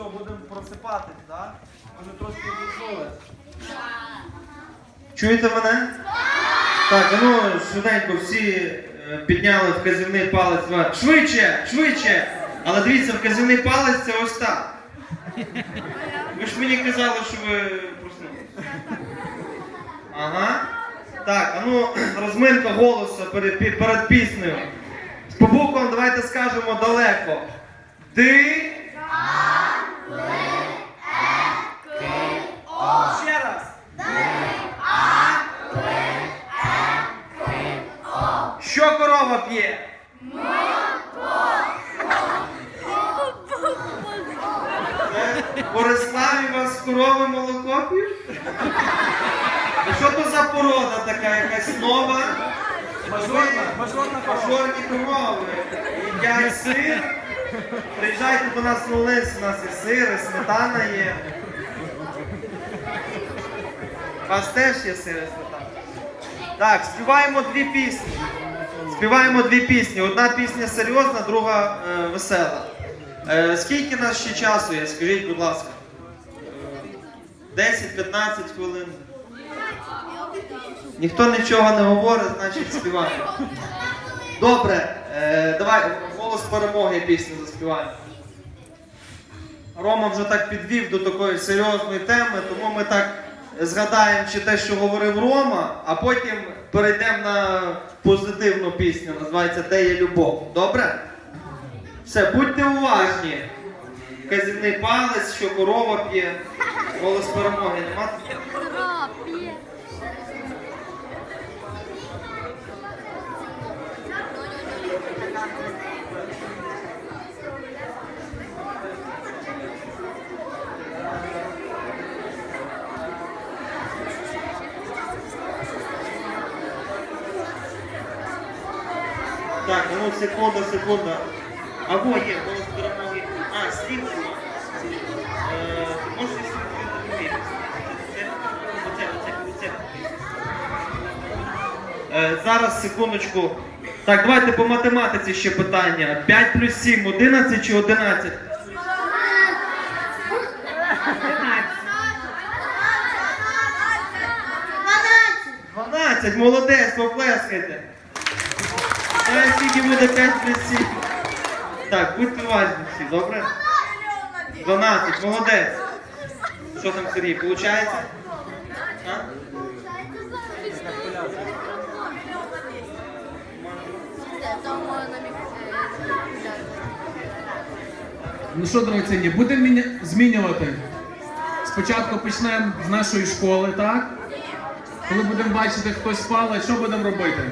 що, будемо просипатись, так? Може трошки відснули? Чуєте мене? Так, а ну швиденько всі е, підняли вказівний палець вверх. Швидше, швидше! Але дивіться, вказівний палець це ось так. Ви ж мені казали, що ви проснулися. Ага. Так, а ну розминка голосу перед, пі- перед піснею. По буквам давайте скажемо далеко. Ти. Що корова п'є? Бориславі вас корови молоко? А що то за порода така якась нова? Мажорні корови. Їдять сир. Приїжджайте до нас на Лис, у нас і сир, і сметана є. У вас теж є сир і сметана. Так, співаємо дві пісні. Співаємо дві пісні. Одна пісня серйозна, друга е, весела. Е, скільки нас ще часу є? Скажіть, будь ласка. Е, 10-15 хвилин. Ніхто нічого не говорить, значить співаємо. Добре, е, давай голос перемоги пісню заспіваємо. Рома вже так підвів до такої серйозної теми, тому ми так згадаємо чи те, що говорив Рома, а потім перейдемо на позитивну пісню, називається Де є любов. Добре? Все, будьте уважні. Казівний палець, що корова п'є, голос перемоги. Нема? Ну секунда, секунда. А во, є, голос перемоги. А. Е. Оце, оце, оце. Е, Зараз, секундочку. Так, давайте по математиці ще питання. 5 плюс 7, 11 чи 11? 12, молодець, поплескайте. Зараз скільки буде 5 плюс 7. Так, будьте уважні всі, добре? 12, молодець. Що там, Сергій, виходить? А? Ну що, дорогоцінні, будемо змінювати. Спочатку почнемо з нашої школи, так? Коли будемо бачити, хтось палить, що будемо робити?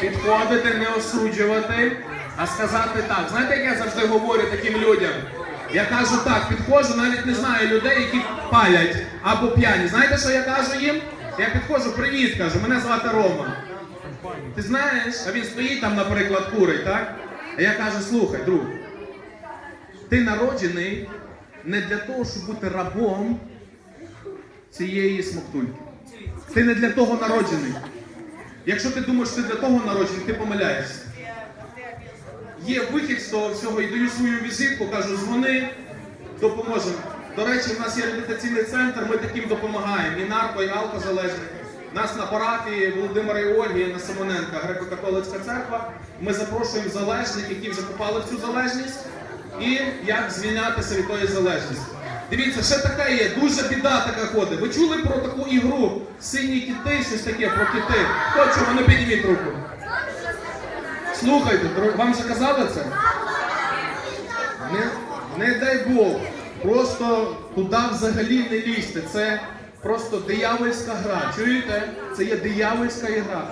Підходити, не осуджувати, а сказати так. Знаєте, як я завжди говорю таким людям? Я кажу так, підходжу, навіть не знаю людей, які палять або п'яні. Знаєте, що я кажу їм? Я підходжу, привіт, кажу, мене звати Рома. Ти знаєш, а він стоїть там, наприклад, курить, так? А я кажу, слухай, друг, ти народжений не для того, щоб бути рабом цієї смоктульки. Ти не для того народжений. Якщо ти думаєш, що ти для того народжений, ти помиляєшся. Є вихід з того всього, і даю свою візитку, кажу, дзвони, допоможемо. До речі, в нас є реабілітаційний центр, ми таким допомагаємо. І нарко, і алкозалежних. Нас на парафії Володимира і Ольги на Симоненка, греко-католицька церква. Ми запрошуємо залежних, які вже попали в цю залежність, і як звільнятися від тої залежності. Дивіться, ще така є, дуже біда така ходить. Ви чули про таку ігру Сині кіти, щось таке про кіти? Хто чого, не підніміть руку. Слухайте, вам вже казали це? Не, не дай Бог. Просто туди взагалі не лізьте. Це просто диявольська гра. Чуєте? Це є диявольська гра.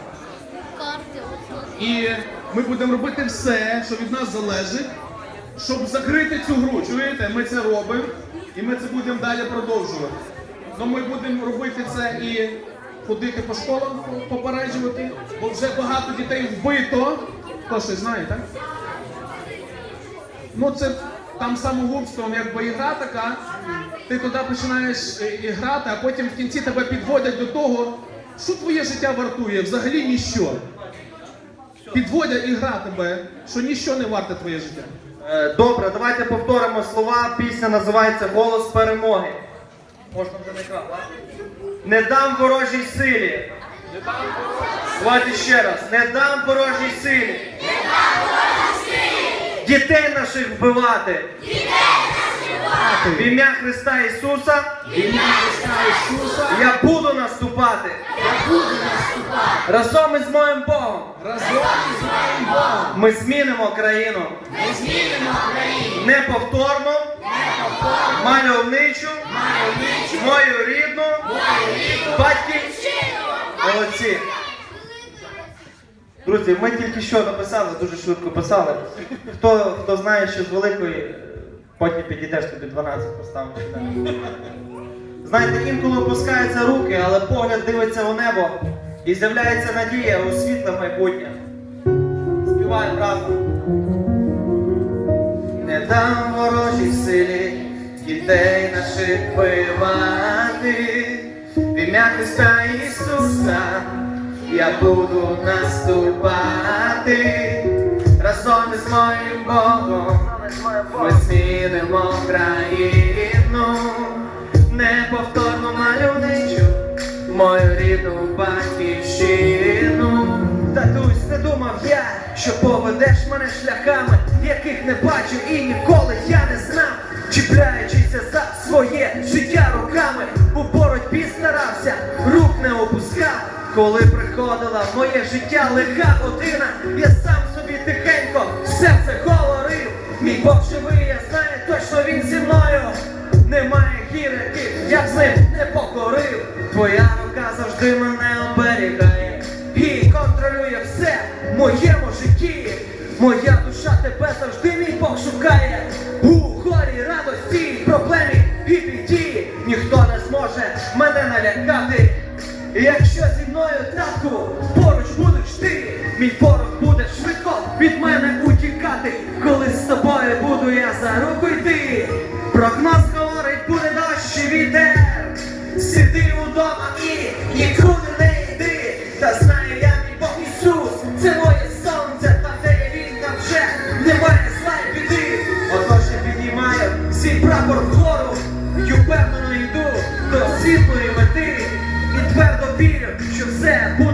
І ми будемо робити все, що від нас залежить, щоб закрити цю гру. Чуєте? Ми це робимо і ми це будемо далі продовжувати. Ну ми будемо робити це і ходити по школам, попереджувати, бо вже багато дітей вбито. Хто щось знає, так? Ну це там самогубством, якби ігра така, ти туди починаєш е, і грати, а потім в кінці тебе підводять до того, що твоє життя вартує, взагалі ніщо. Підводять і гра тебе, що ніщо не варте твоє життя. Е, Добре, давайте повторимо слова. Пісня називається Голос перемоги. Можна вже не екран. Не дам ворожій силі. Давайте ще раз. Не дам ворожій силі. Дітей наших вбивати. В ім'я Христа Ісуса В ім'я Христа Ісуса я буду наступати. я буду наступати. Разом із моїм Богом Разом із моїм Богом ми змінимо країну. ми змінимо країну. Неповторну, мальовничу, мою рідну, батьківщину. Молодці. Друзі, ми тільки що написали, дуже швидко писали. Хто, хто знає, що з великої, потім підійдеш тобі 12 поставимо. сюди. Знаєте, інколи опускаються руки, але погляд дивиться у небо і з'являється надія у світле майбутнє. Співаємо разом. Не дам ворожій силі дітей наших вбивати. В ім'я Христа Ісуса я буду наступати разом із моїм Богом. Ми змінимо країну, неповторну мальовничу, мою рідну батьківщину. Татусь, не думав я, що поведеш мене шляхами, яких не бачив і ніколи я не знав. Чіпляючися за своє життя руками, у боротьбі старався, рук не опускав. Коли приходила моє життя легка година, я сам собі тихенько все це говорив. Мій Бог живий, я знаю точно він зі мною. Немає гірки, я з ним не покорив. Твоя рука завжди мене оберігає і контролює все в моєму житті. Моя душа тебе завжди мій Бог шукає. У горі радості, проблемі і біді. Ніхто не зможе мене налякати. Якщо зі мною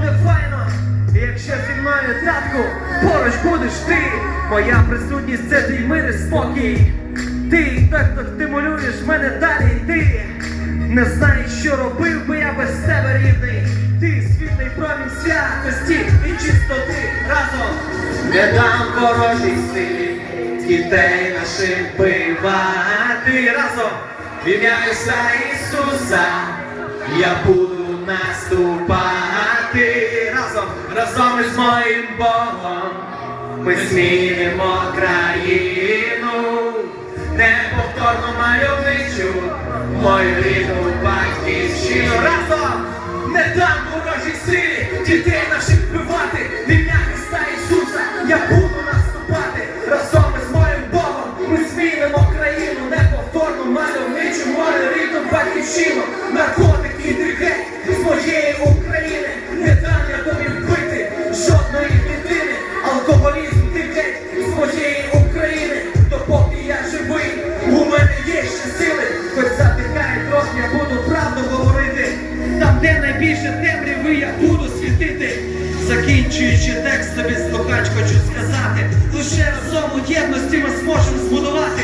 буде файно. І якщо зі мною поруч будеш ти, моя присутність це твій мир і спокій. Ти, той, хто стимулюєш мене далі йти. Не знаю, що робив би я без тебе рідний. Ти світлий промінь святості і чистоти разом. Не дам ворожій силі дітей наших вбивати разом. В ім'я Ісуса я буду наступати разом, разом із моїм Богом. Ми змінимо країну, неповторно мальовничу, мою рідну батьківщину. Разом не дам ворожій силі дітей наших вбивати. Ім'я Христа Ісуса я буду наступати разом із моїм Богом. Ми змінимо країну, неповторну мальовничу, мою рідну батьківщину. Наркотик я буду світити. Закінчуючи текст, тобі слухач хочу сказати. Лише разом у єдності ми зможемо збудувати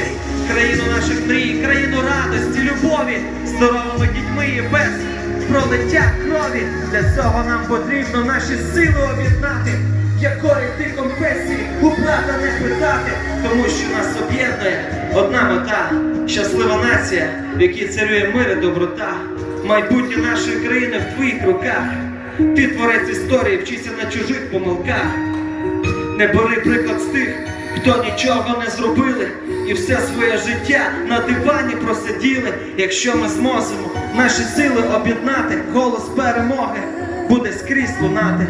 країну наших мрій, країну радості, любові, здоровими дітьми і без пролиття крові. Для цього нам потрібно наші сили об'єднати. Якої ти конфесії у брата не питати, тому що нас об'єднує одна мета, щаслива нація, в якій царює мир і доброта. Майбутнє нашої країни в твоїх руках. Ти творець історії, вчися на чужих помилках. Не бери приклад з тих, хто нічого не зробили і все своє життя на дивані просиділи. Якщо ми зможемо наші сили об'єднати, голос перемоги буде скрізь лунати,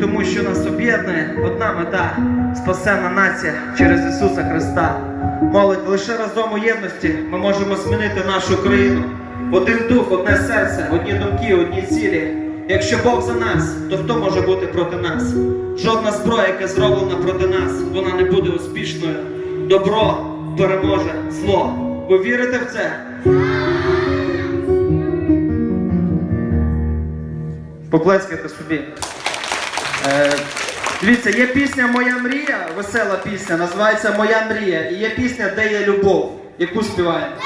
тому що нас об'єднує одна мета спасена нація через Ісуса Христа. Молодь, лише разом у єдності ми можемо змінити нашу країну. Один дух, одне серце, одні думки, одні цілі. Якщо Бог за нас, то хто може бути проти нас? Жодна зброя, яка зроблена проти нас, вона не буде успішною. добро переможе зло. Ви вірите в це? Поплескайте собі. Е, дивіться, є пісня Моя мрія, весела пісня, називається Моя мрія. І є пісня Де є любов, яку співаємо.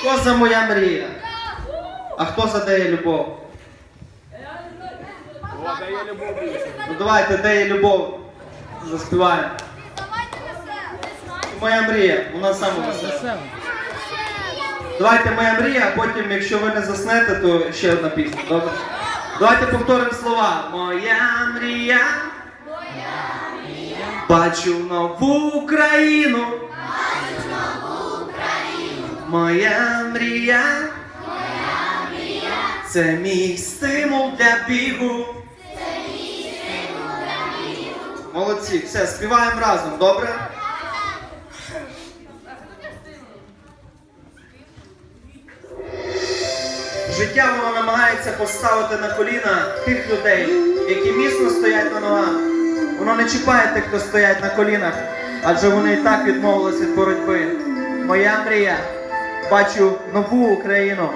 Хто за моя мрія? А хто за де любов? Ну давайте, де є любов? Заспіваємо. Моя мрія, вона саме весела. Давайте моя мрія, а потім, якщо ви не заснете, то ще одна пісня, добре? Давайте повторимо слова. Моя мрія. Бачу нову Україну. Моя мрія. Це мій стимул для бігу. Молодці, все, співаємо разом, добре? Життя воно намагається поставити на коліна тих людей, які міцно стоять на ногах. Воно не чіпає тих, хто стоять на колінах, адже вони і так відмовились від боротьби. Моя мрія. Бачу нову Україну.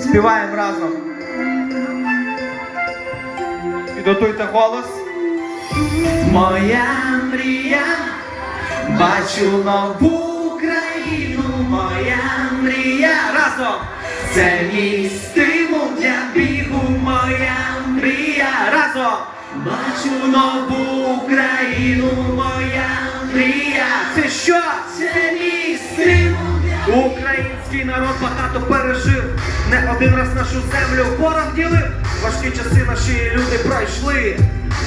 Співаємо разом. Підготуйте голос. Моя мрія. Бачу нову Україну, моя мрія разом. Це мій стимул для бігу, моя мрія разом. Бачу нову Україну, моя мрія. Це що? Це мій стимул Український народ багато пережив. Не один раз нашу землю ворог ділив. Важкі часи наші люди пройшли.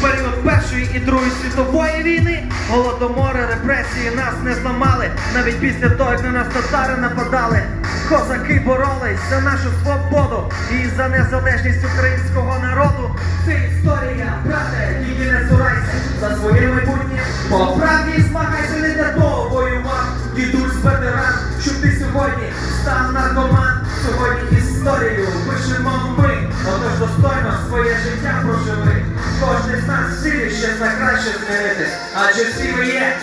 Період Першої і Другої світової війни голодомори, репресії нас не зламали. Навіть після того, як на нас татари нападали. Козаки боролись за нашу свободу і за незалежність українського народу. Це історія, брате, тільки не цурайся за своє майбутнє. Силі краще змінити, адже всі ви є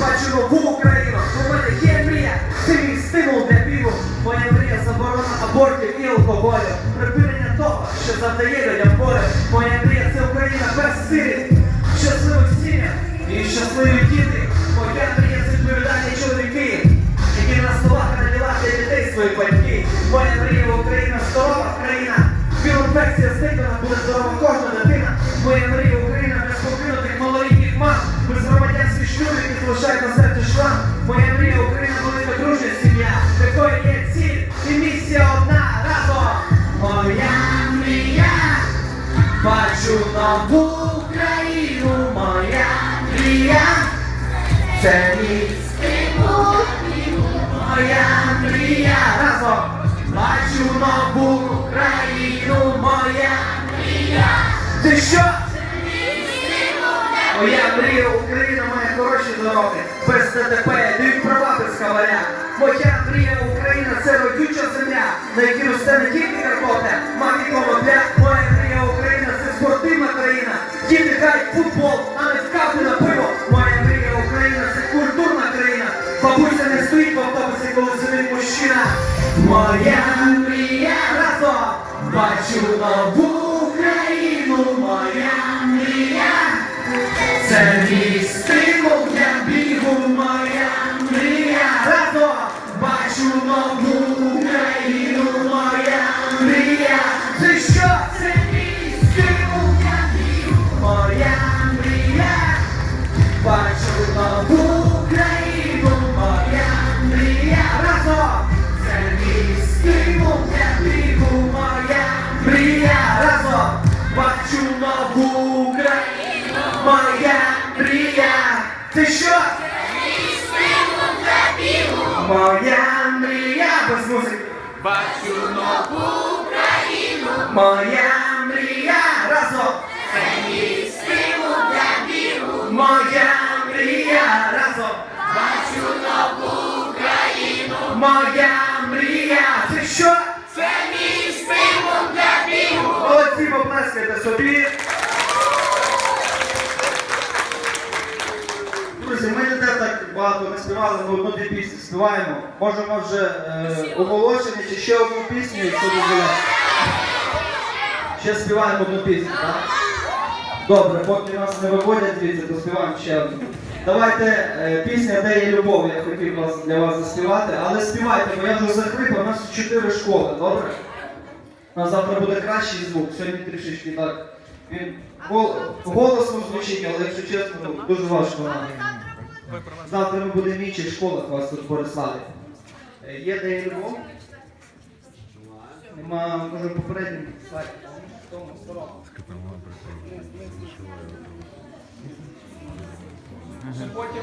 бачу нову Україну. У мене є мрія, це мій стимул для бігу. Моя мрія заборона абортів і алкоголю. Припинення того, що завдає людям болю. Моя мрія це Україна без сиріт, щасливих сім'ях і щасливі діти. Моя мрія це відповідальні чоловіки, які на словах наділати дітей своїх батьків. Моя мрія Україна здорова країна. Білоінфекція зникнена, буде здорова кожна дитина. Моя мрія мрія Україна велика дружня сім'я, такої є ціль і місія одна разом. Моя мрія, бачу нову Україну, моя мрія. Це стимул, моя мрія разом. Бачу нову Україну, моя мрія. Ти що? Моя мрія Україна має без ДТП, права без хаваря. Моя мрія Україна це родюча земля, на якій росте не тільки картопля, мак і конопля. Моя мрія Україна це спортивна країна. Діти грають футбол, а не в на пиво. Моя мрія Україна це культурна країна. Бабуся не стоїть в автобусі, коли сидить мужчина. Моя мрія разом бачу нову бачу Бачу нову Моя мрія разом. Моя мрія разом. Бачу нову Україну. Моя мрія. Це що? Це мій стимул для бігу. Молодці, поплескайте собі. Друзі, ми не так багато не співали, ми одну-дві пісні співаємо. Можемо вже е, оголошення чи ще одну пісню, якщо дозволяє. Ще співаємо одну пісню, так? Добре, поки нас не виводять звідси, то співаємо ще одну. Давайте е, пісня, де є любов, я хотів вас, для вас заспівати, але співайте, бо я вже захрипав, у нас чотири школи, добре? У нас завтра буде кращий звук, сьогодні трішечки так. Він гол- голосно звучить, але якщо чесно, дуже важко. нам. Завтра ми будемо в інших школах у вас тут Бориславі. Е, Є де любов? Нема, може, попереднім слайді. В тому старому. Ще потім.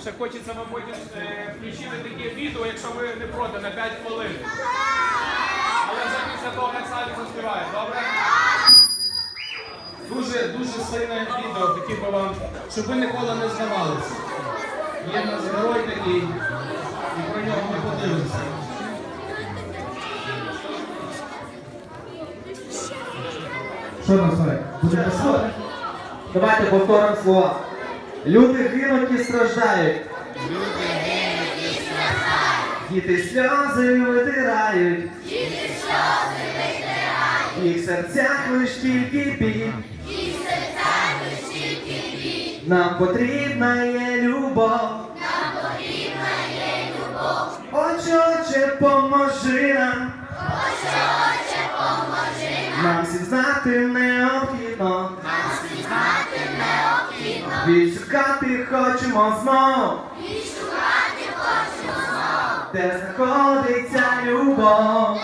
Ще хочеться, мабуть, е, включити таке відео, якщо ви не проти, на 5 хвилин. Але вже після того, як Салі заспіває, добре? Дуже дуже сильне відео, хотів би вам, щоб ви ніколи не здавалися. Є в нас герой такий, і про нього ми подивимося. Що Славик? Буде слово? Давайте повторимо слова. Люди гинуть і страждають. Люди гилокі страждають. Діти сльози витирають. Діти В їх серцях лиш тільки біль. Нам потрібна є любов. нам потрібна є любов. Отче, отче, поможи нам. Нам всім знати необхідно. Відшукати хочемо знов. Де знаходиться любов.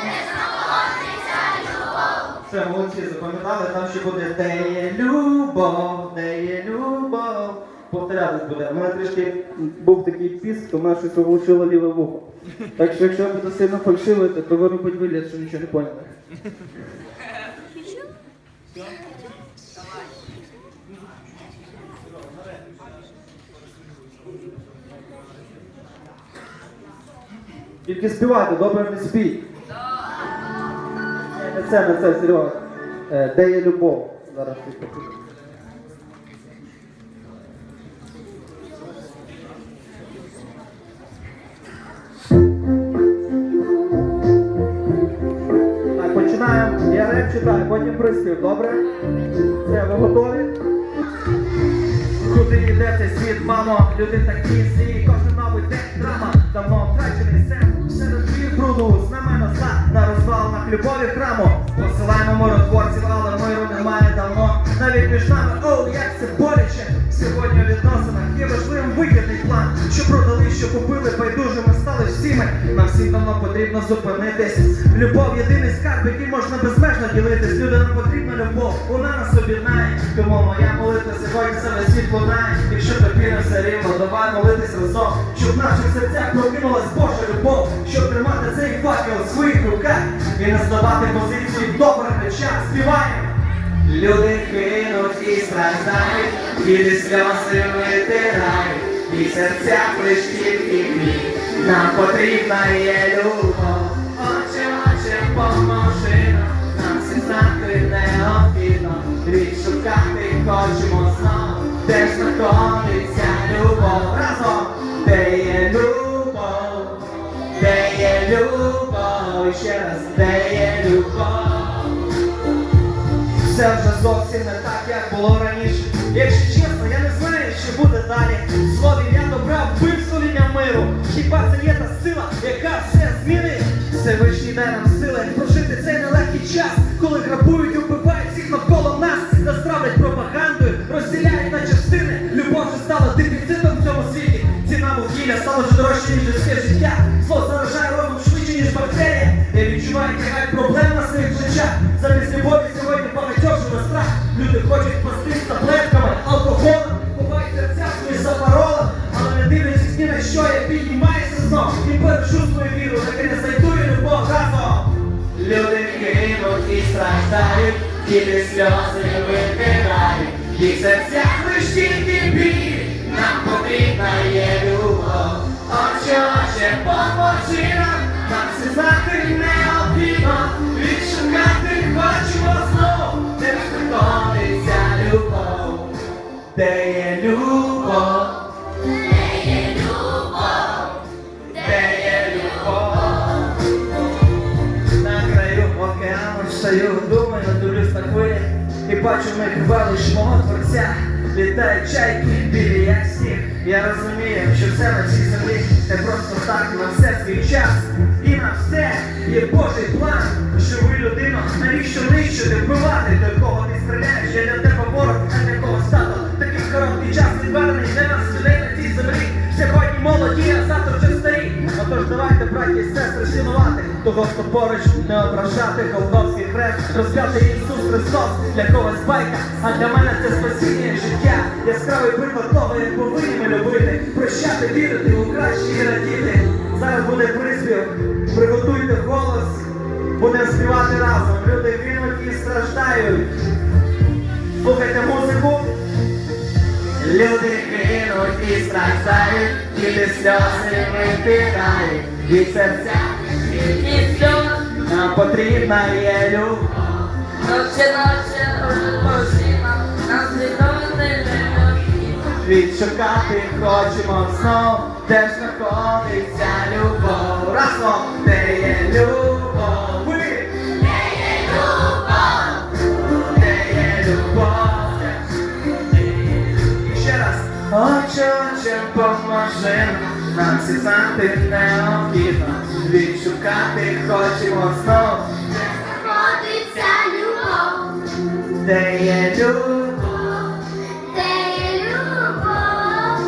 Все, молодці, запам'ятали, там ще буде де є любов, де є любов. Повторятись буде. У мене трішки був такий піск, то мене щось оглушило ліве вухо. Так що якщо я буду сильно фальшивити, то ви робіть вигляд, що нічого не поняли. Тільки співати, добре не спіть. Не це, не це, Серега. Е, Де є любов? Зараз покажу. Так, починаємо. Я реп читаю, потім приспів, добре? Все, ви готові? Куди йде цей світ, мамо, люди такі злі, любові храму, посилаємо миротворців, але миру немає давно, навіть між нами, оу, як це боляче, сьогодні у відносинах є важливим вигідний план, що продали, що купили, байдужими стали всіми, нам всім давно потрібно зупинитись, любов єдиний скарб, який можна безмежно ділитись, людям потрібна любов, вона нас об'єднає, тому моя молитва сьогодні саме світ лунає, якщо тобі не все рівно, давай молитись разом, щоб в наших серцях прокинулась Божа любов, щоб тримати цей факел у своїх руках. І не здавати позиції в добрих речах, співаємо. Люди кинуть і страждають, білі сльози витирають, і в серцях лиш тільки біль. Нам потрібна є любов. Отче, отче, поможи нам, нам всі знати необхідно, відшукати хочемо знов, де ж знаходиться любов разом, де є любов, де є любов, і ще раз, де є любов. Все вже зовсім не так, як було раніше. Якщо чесно, я не знаю, що буде далі. Миру. Хіба це є та сила, яка все змінить? Всевишній дай нам сили прожити цей нелегкий час, коли грабують і вбивають всіх навколо нас, нас травлять пропагандою, розділяють на частини. Любов вже стала дефіцитом в цьому світі. Ціна вугілля стала вже дорожче, ніж людське життя. Зло заражає розум швидше, ніж бактерія. Я відчуваю тягать проблем на своїх плечах. Замість любові страждають, діти сльози витирають, їх серця лиш тільки біль, нам потрібна є любов. Отче, отче, поможи нам, нам все знати необхідно, відшукати хочемо знов, де знаходиться любов, де є любов. Стою, думаю, дивлюсь на хвилі і бачу в них мого творця. Літають чайки, білі як сніг. Я розумію, що все на цій землі не просто так, на все свій час. І на все є Божий план. Що ви людину, навіщо нищити, вбивати, до кого ти стріляєш, я для тебе ворог, а для кого стало. Такий короткий час відведений для нас людей на цій землі. Сьогодні молоді, а завтра Отож давайте, браті і сестри, шанувати того, хто поруч не ображати Голгофський хрест, розп'ятий Ісус Христос для когось байка, а для мене це спасіння життя. Яскравий приклад того, як повинні ми любити, прощати, вірити у краще і радіти. Зараз буде приспів, приготуйте голос, будемо співати разом. Люди гинуть і страждають. Слухайте музику. Люди гинуть і страждають, діти сльози витирають, від серця від сльоз нам потрібна є любов. Ночі, ночі, мужчина, нам не необхідно. Відшукати хочемо знов, де знаходиться любов. Разом, де є любов. Раз. Отче, отче, поможи нам, всі знати необхідно. Відшукати хочемо знов, Знаходиться любов, де є любов. де є любов.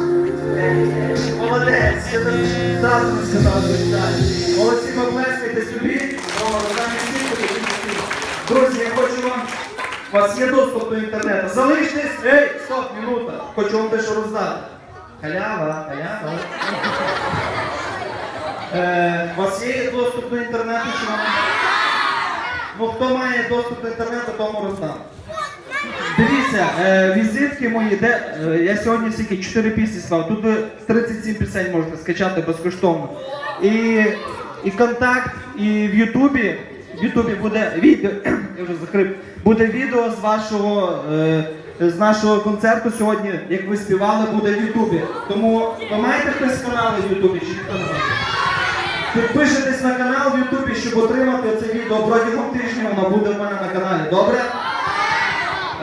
Молодець, я зразу сказав, так. Молодці, поплескайте собі. Друзі, я хочу вам. У вас є доступ до інтернету. Залиштесь. Ей, стоп, минута. Хочу вам дещо роздати. Халява, халява. Е, у вас є доступ до інтернету чи вам? Ну, хто має доступ до інтернету, тому роздам. Дивіться, е, візитки мої, де е, я сьогодні стільки 4 пісні склав. Тут ви 37 пісень можете скачати безкоштовно. І, і контакт, і в Ютубі. В Ютубі буде відео, я вже захрип, буде відео з вашого е, з нашого концерту сьогодні, як ви співали, буде в Ютубі. Тому ви маєте хтось канали в Ютубі чи ніхто не? Підпишитесь на канал в Ютубі, щоб отримати це відео протягом тижня, воно буде в мене на каналі. Добре?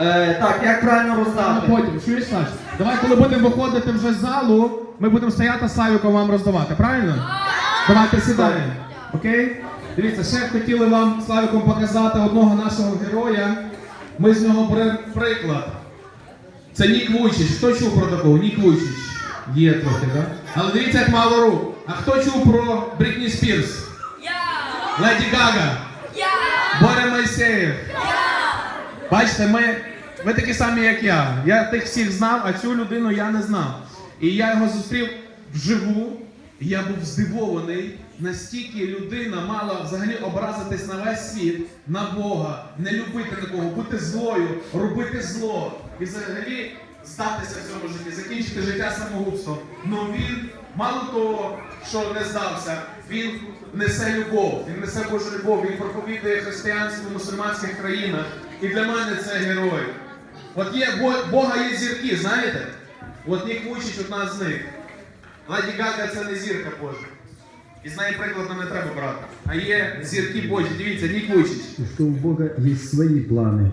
Е, так, як правильно роздати? потім, чуєш, Саш? Давай, коли будемо виходити вже з залу, ми будемо стояти Савіком вам роздавати, правильно? Давайте сідаємо. Окей? Дивіться, ще хотіли вам Славіком показати одного нашого героя. Ми з нього беремо приклад. Це Нік Вуйчич. Хто чув про такого? Нік Вуйчич. Є трохи, так? Але дивіться, як мало рук. А хто чув про Брітні Спірс? Я! Леді Гага? Я! Боря Майсеєв? Бачите, ми, ви такі самі, як я. Я тих всіх знав, а цю людину я не знав. І я його зустрів вживу. І я був здивований, настільки людина мала взагалі образитись на весь світ, на Бога, не любити нікого, бути злою, робити зло. І взагалі здатися в цьому житті, закінчити життя самогубством. Ну він мало того, що не здався, він несе любов, він несе Божу любов, він проповідує християнство в мусульманських країнах. І для мене це герой. От є Бо- Бога є зірки, знаєте? От Нік Вучич одна з них. Леді Гага це не зірка Божа. І з неї прикладу не треба брати. А є зірки Божі. Дивіться, Нік Вучич. что у Бога есть свои планы.